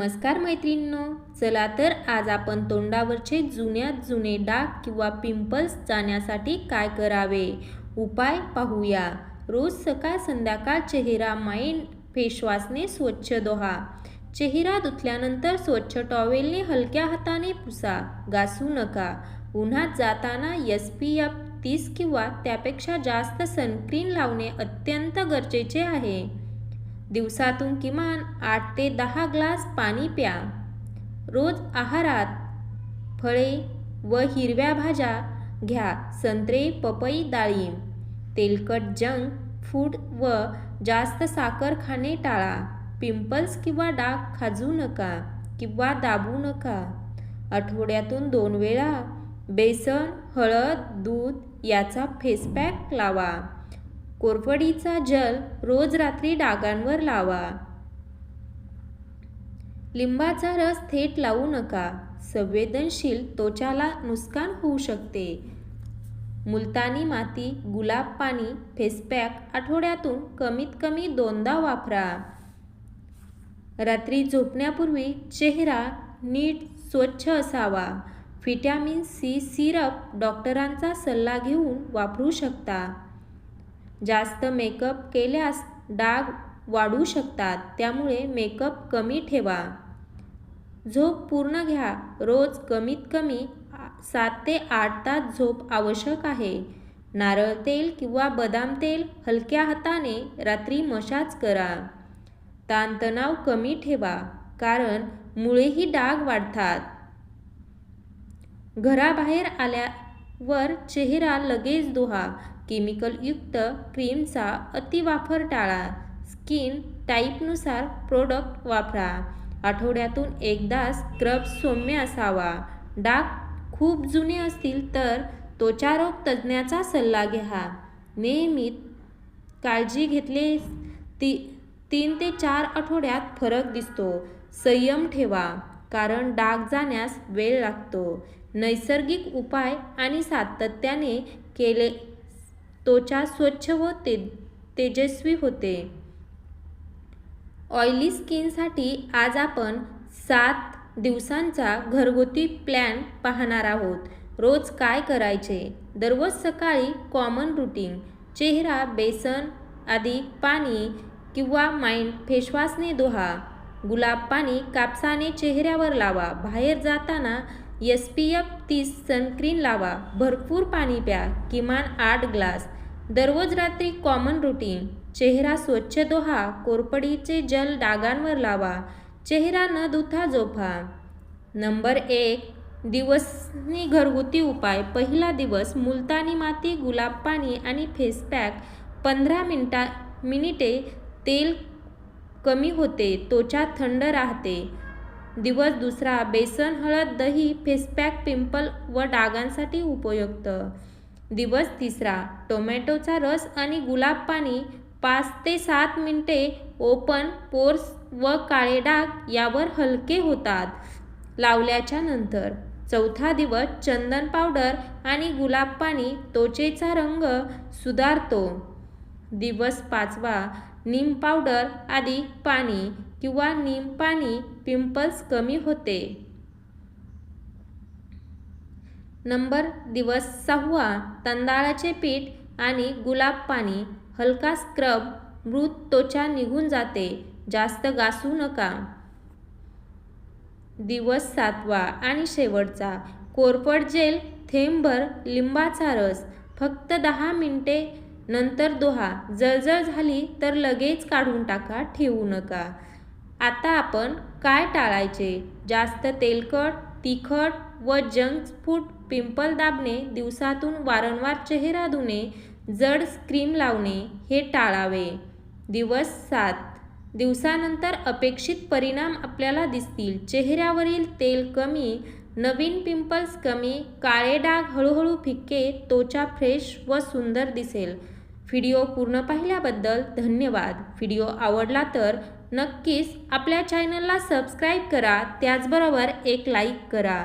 नमस्कार मैत्रिणींनो चला तर आज आपण तोंडावरचे जुन्यात जुने डाग किंवा पिंपल्स जाण्यासाठी काय करावे? उपाय पाहूया. रोज सकाळ संध्याकाळ चेहरा माइंड फेशवॉशने स्वच्छ धुवा. चेहरा धुतल्यानंतर स्वच्छ टॉवेलने हलक्या हाताने पुसा. घासू नका. उन्हात जाताना एस पी एफ तीस किंवा त्यापेक्षा जास्त सनस्क्रीन लावणे अत्यंत गरजेचे आहे. दिवसातून किमान आठ ते दहा ग्लास पाणी प्या. रोज आहारात फळे व हिरव्या भाज्या घ्या. संत्रे पपई डाळिंब तेलकट जंक फूड व जास्त साखर खाणे टाळा. पिंपल्स किंवा डाग खाजू नका किंवा दाबू नका. आठवड्यातून दोन वेळा बेसन हळद दूध याचा फेसपॅक लावा. कोरफडीचा जल रोज रात्री डागांवर लावा. लिंबाचा रस थेट लावू नका. संवेदनशील त्वचाला नुकसान होऊ शकते. मुलतानी माती गुलाब पाणी फेसपॅक आठवड्यातून कमीत कमी दोनदा वापरा. रात्री झोपण्यापूर्वी चेहरा नीट स्वच्छ असावा. व्हिटॅमिन सी सिरप डॉक्टरांचा सल्ला घेऊन वापरू शकता. जास्त मेकअप केल्यास डाग वाढू शकतात त्यामुळे मेकअप कमी ठेवा. झोप पूर्ण घ्या. रोज कमीत कमी सात ते आठ तास झोप आवश्यक आहे. नारळ तेल किंवा बदाम तेल हलक्या हाताने रात्री मशाज करा. ताणतणाव कमी ठेवा कारण मुळेही डाग वाढतात. घराबाहेर आल्यावर चेहरा लगेच धुवा केमिकलयुक्त क्रीमचा अतिवापर टाळा. स्किन टाईपनुसार प्रोडक्ट वापरा. आठवड्यातून एकदा स्क्रब सौम्य असावा. डाग खूप जुने असतील तर त्वचारोग तज्ज्ञाचा सल्ला घ्या. नियमित काळजी घेतले ती तीन ते चार आठवड्यात फरक दिसतो. संयम ठेवा कारण डाग जाण्यास वेळ लागतो. नैसर्गिक उपाय आणि सातत्याने केले त्वचा स्वच्छ व ते तेजस्वी होते. ऑइली स्किनसाठी आज आपण सात दिवसांचा घरगुती प्लॅन पाहणार आहोत. रोज काय करायचे? दररोज सकाळी कॉमन रुटीन चेहरा बेसन आधी पाणी किंवा माइंड फेशवॉशने धुवा. गुलाब पाणी कापसाने चेहऱ्यावर लावा. बाहेर जाताना एस पी एफ तीस सनस्क्रीन लावा. भरपूर पाणी प्या. किमान आठ ग्लास. दररोज रात्री कॉमन रुटीन चेहरा स्वच्छ धुहा कोरपडीचे जल डागांवर लावा. चेहरा न धुता झोपा. नंबर एक दिवसनी घरगुती उपाय. पहिला दिवस मुलतानी माती गुलाब पाणी आणि फेसपॅक पंधरा मिनटा मिनिटे तेल कमी होते त्वचा थंड राहते. दिवस दुसरा बेसन हळद दही फेसपॅक पिंपल व डागांसाठी उपयुक्त. दिवस तिसरा. टोमॅटोचा रस आणि गुलाब पाणी पाच ते सात मिनटे ओपन पोर्स व काळे डाग यावर हलके होतात. लावल्याच्या नंतर चौथा दिवस चंदन पावडर आणि गुलाब पाणी त्वचेचा रंग सुधारतो. दिवस पाचवा नीम पावडर आधी पाणी किंवा नीम पाणी पिंपल्स कमी होते. नंबर दिवस सहावा तांदळाचे पीठ आणि गुलाब पाणी. हलका स्क्रब मृत त्वचा निघून जाते. जास्त घासू नका. दिवस सातवा आणि शेवटचा. कोरपड जेल थेंबभर लिंबाचा रस. फक्त दहा मिनटे नंतर दोहा. जळजळ झाली तर लगेच काढून टाका ठेवू नका. आता आपण काय टाळायचे? जास्त तेलकट तिखट व जंक फूड पिंपल दाबणे दिवसातून वारंवार चेहरा धुणे जड स्क्रीम लावणे हे टाळावे. दिवस सात. दिवसानंतर अपेक्षित परिणाम आपल्याला दिसतील. चेहऱ्यावरील तेल कमी नवीन पिंपल्स कमी काळे डाग हळूहळू फिक्के त्वचा फ्रेश व सुंदर दिसेल. व्हिडिओ पूर्ण पाहिल्याबद्दल धन्यवाद. व्हिडिओ आवडला तर नक्कीच आपल्या चॅनलला सबस्क्राईब करा. त्याचबरोबर एक लाईक करा.